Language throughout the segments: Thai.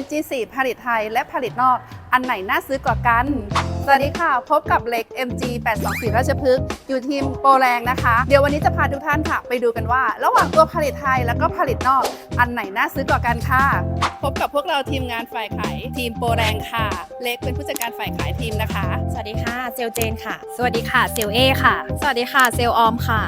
MG4 ผลิตไทยและผลิตนอก อันไหนน่าซื้อกว่ากัน สวัสดีค่ะ พบกับเล็ก MG 824ราชพฤกษ์อยู่ทีมโปรแรงนะคะ เดี๋ยววันนี้จะพาทุกท่านค่ะ ไปดูกันว่า ระหว่างตัวผลิตไทยแล้วก็ผลิตนอก อันไหนน่าซื้อกว่ากันค่ะ พบกับพวกเราทีมงานฝ่ายขายทีมโปรแรงค่ะ เล็กเป็นผู้จัดการฝ่ายขายทีมนะคะ สวัสดีค่ะ เซลเจนค่ะ สวัสดีค่ะ เซลเอค่ะ สวัสดีค่ะ เซลออมค่ะ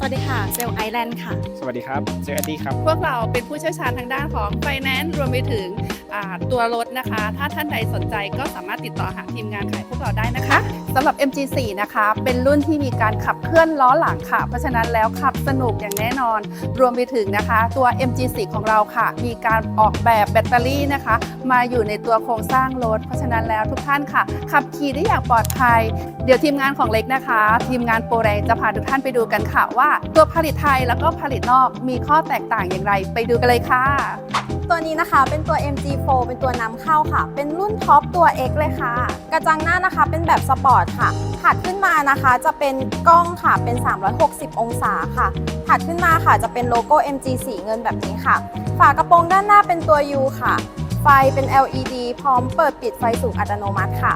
สวัสดีค่ะ เซลไอแลนด์ค่ะ สวัสดีครับเจอแอดดี้ครับ พวกเราเป็นผู้เชี่ยวชาญทางด้านของไฟแนนซ์รวมไปถึงอ่า ตัวรถนะคะ ถ้าท่านใดสนใจก็สามารถติดต่อหาทีมงานขายพวกเราได้นะคะสำหรับ MG4 นะคะ เป็นรุ่นที่มีการขับเคลื่อนล้อหลังค่ะ เพราะฉะนั้นแล้วขับสนุกอย่างแน่นอน รวมไปถึงนะคะ ตัว MG4 ของเราค่ะ มีการออกแบบแบตเตอรี่นะคะ มาอยู่ในตัวโครงสร้างรถ เพราะฉะนั้นแล้วทุกท่านค่ะ ขับขี่ได้อย่างปลอดภัย เดี๋ยวทีมงานของเล็กนะคะ ทีมงานโปรแรงจะพาทุกท่านไปดูกันค่ะ ว่าตัวผลิตไทยแล้วก็ผลิตนอกมีข้อแตกต่างอย่างไร ไปดูกันเลยค่ะ ตัวนี้นะคะเป็นตัว MG4 เป็นตัวนำเข้าค่ะ เป็นรุ่นท็อปตัว X เลยค่ะ กระจังหน้านะคะเป็นแบบสปอร์ตค่ะถัดขึ้นมานะคะจะเป็นกล้องค่ะเป็น 360 องศาค่ะถัดขึ้นมาค่ะจะเป็นโลโก้ MG สีเงินแบบนี้ค่ะ ฝากระโปรงด้านหน้าเป็นตัว U ค่ะ ไฟเป็น LED พร้อมเปิดปิดไฟสูงอัตโนมัติค่ะ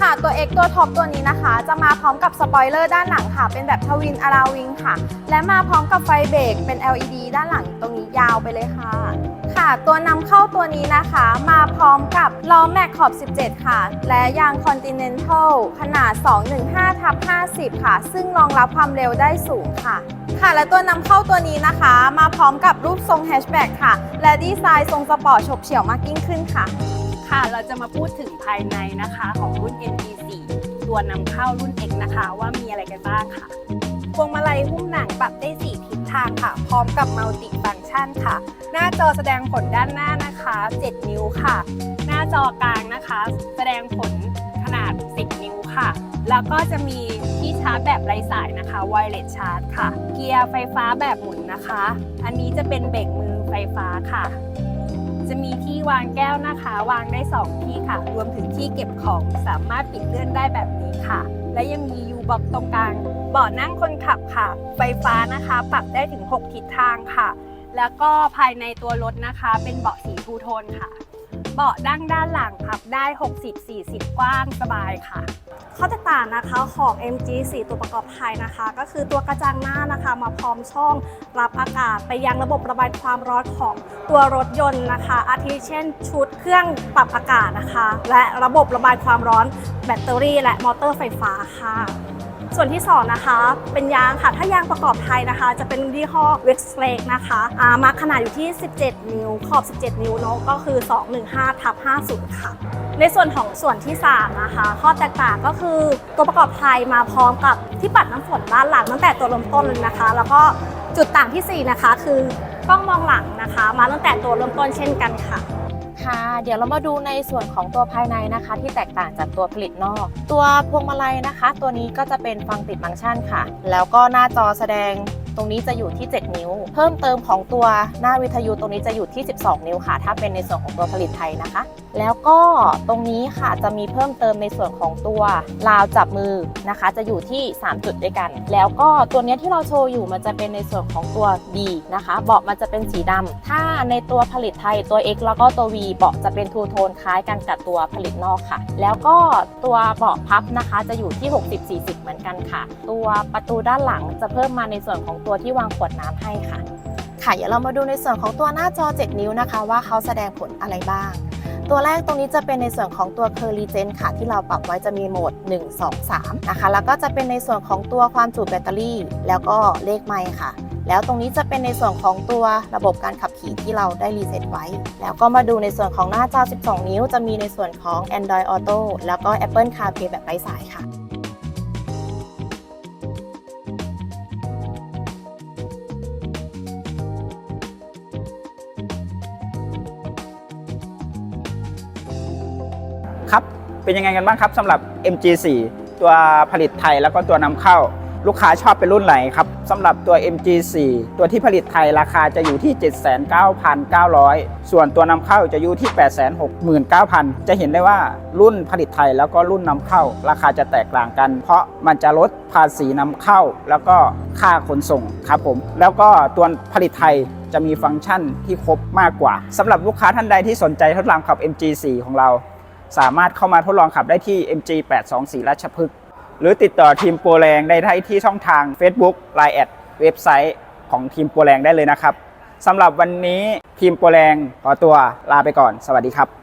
ค่ะตัว X ตัวท็อปตัวนี้นะคะ จะมาพร้อมกับสปอยเลอร์ด้านหลังค่ะ เป็นแบบทวินอาราวิงค่ะ และมาพร้อมกับไฟเบรกเป็น LED ด้านหลังตรงนี้ยาวไปเลยค่ะ ค่ะ ตัวนำเข้าตัวนี้นะคะ มาพร้อมกับล้อแม็กขอบ 17 ค่ะ และยาง Continental ขนาด 215ทับ50 ค่ะ ซึ่งรองรับความเร็วได้สูงค่ะ ค่ะ และตัวนำเข้าตัวนี้นะคะ มาพร้อมกับรูปทรงแฮชแบ็กค่ะ และดีไซน์ทรงสปอร์ตฉบเฉี่ยวมากยิ่งขึ้นค่ะ ค่ะ เราจะมาพูดถึงภายในนะคะของรุ่น MG4 ตัวนำเข้ารุ่น X นะคะว่ามีอะไรกันบ้างค่ะพวงมาลัยหุ้มหนังปรับได้ 4 ทิศทางค่ะ พร้อมกับมัลติฟัง c t ชันค่ะ หน้าจอแสดงผลด้านหน้านะคะ 7 นิ้วค่ะ หน้าจอกลางนะคะ แสดงผลขนาด 10 นิ้วค่ะ แล้วก็จะมีที่ชาร์จแบบไร้สายนะคะ wireless charge ค่ะ เกียร์ไฟฟ้าแบบหมุนนะคะ อันนี้จะเป็นเบรกมือไฟฟ้าค่ะ จะมีที่วางแก้วนะคะ วางได้ 2 ที่ค่ะ รวมถึงที่เก็บของสามารถปิดเลื่อนได้แบบนี้ค่ะ และยังมียูบ็อกตรงกลางเบาะนั่งคนขับค่ะ ไฟฟ้านะคะ ปรับได้ถึง 6 ทิศทางค่ะ แล้วก็ภายในตัวรถนะคะ เป็นเบาะสีทูโทนค่ะ เบาะดั้งด้านหลังพับได้ 60-40 กว้างสบายค่ะ ข้อแตกต่างนะคะของ MG 4 ตัวประกอบภายนะคะ ก็คือตัวกระจังหน้านะคะมาพร้อมช่องรับอากาศไปยังระบบระบายความร้อนของตัวรถยนต์นะคะ อาทิเช่น ชุดเครื่องปรับอากาศนะคะ และระบบระบายความร้อนแบตเตอรี่ และมอเตอร์ไฟฟ้าค่ะ ส่วนที่2นะคะ เป็นยางค่ะ ถ้ายางประกอบไทยนะคะ จะเป็นยี่ห้อ w e x l a k e นะคะอ่ามาขนาดอยู่ที่ 17 นิ้ว ขอบ 17 นิ้วเนอะก็คือ 215ทับ50 ค่ะ ในส่วนของส่วนที่ 3 นะคะ ข้อแตกต่างก็คือตัวประกอบไทยมาพร้อมกับที่ปัดน้ำฝนด้านหลังตั้งแต่ตัวเริ่มต้นเลยนะคะ แล้วก็จุดต่างทีสี่4 นะคะ คือกล้องมองหลังนะคะ มาตั้งแต่ตัวเริ่มต้นเช่นกันค่ะ ค่ะ เดี๋ยวเรามาดูในส่วนของตัวภายในนะคะ ที่แตกต่างจากตัวผลิตนอก ตัวพวงมาลัยนะคะ ตัวนี้ก็จะเป็นฟังติดฟังก์ชันค่ะ แล้วก็หน้าจอแสดงตรงนี้จะอยู่ที่ 7 นิ้ว เพิ่มเติมของตัวหน้าวิทยุตรงนี้จะอยู่ที่ 12 นิ้วค่ะ ถ้าเป็นในส่วนของตัวผลิตไทยนะคะ แล้วก็ตรงนี้ค่ะจะมีเพิ่มเติมในส่วนของตัวราวจับมือนะคะ จะอยู่ที่ 3 จุดด้วยกัน แล้วก็ตัวนี้ที่เราโชว์อยู่มันจะเป็นในส่วนของตัว B นะคะเบาะมันจะเป็นสีดำถ้าในตัวผลิตไทยตัว X แล้วก็ตัว V เบาะจะเป็นทูโทนคล้ายกันกับตัวผลิตนอกค่ะ แล้วก็ตัวเบาะพับนะคะจะอยู่ที่ 60-40 เหมือนกันค่ะ ตัวประตูด้านหลังจะเพิ่มมาในส่วนของตัวที่วางขวดน้ำให้ค่ะ ค่ะเดี๋ยวเรามาดูในส่วนของตัวหน้าจอ 7 นิ้วนะคะ ว่าเขาแสดงผลอะไรบ้าง ตัวแรกตรงนี้จะเป็นในส่วนของตัว c u r l y Gen ค่ะ ที่เราปรับไว้จะมีโหมด 1 2 3 นะคะ แล้วก็จะเป็นในส่วนของตัวความจุแบตเตอรี่ แล้วก็เลขไมค์ค่ะแล้วตรงนี้จะเป็นในส่วนของตัวระบบการขับขี่ที่เราได้รีเซ็ตไว้ แล้วก็มาดูในส่วนของหน้าจอ 12 นิ้ว จะมีในส่วนของ Android Auto แล้วก็ Apple CarPlay แบบไร้สายค่ะ เป็นยังไงกันบ้างครับสำหรับ MG4 ตัวผลิตไทยแล้วก็ตัวนำเข้า ลูกค้าชอบเป็นรุ่นไหนครับสำหรับตัว MG4 ตัวที่ผลิตไทยราคาจะอยู่ที่ 79,900 ส่วนตัวนำเข้าจะอยู่ที่ 869,000 จะเห็นได้ว่ารุ่นผลิตไทยแล้วก็รุ่นนำเข้า ราคาจะแตกต่างกัน เพราะมันจะลดภาษีนำเข้า แล้วก็ค่าขนส่งครับผม แล้วก็ตัวผลิตไทยจะมีฟังก์ชันที่ครบมากกว่าสำหรับลูกค้าท่านใดที่สนใจทดลองขับ MG4 ของเรา สามารถเข้ามาทดลองขับได้ที่ MG824 ราชพฤกษ์หรือติดต่อทีมโปรแรงได้ที่ช่องทาง Facebook Line แอดเว็บไซต์ของทีมโปรแรงได้เลยนะครับสำหรับวันนี้ทีมโปรแรงขอตัวลาไปก่อน สวัสดีครับ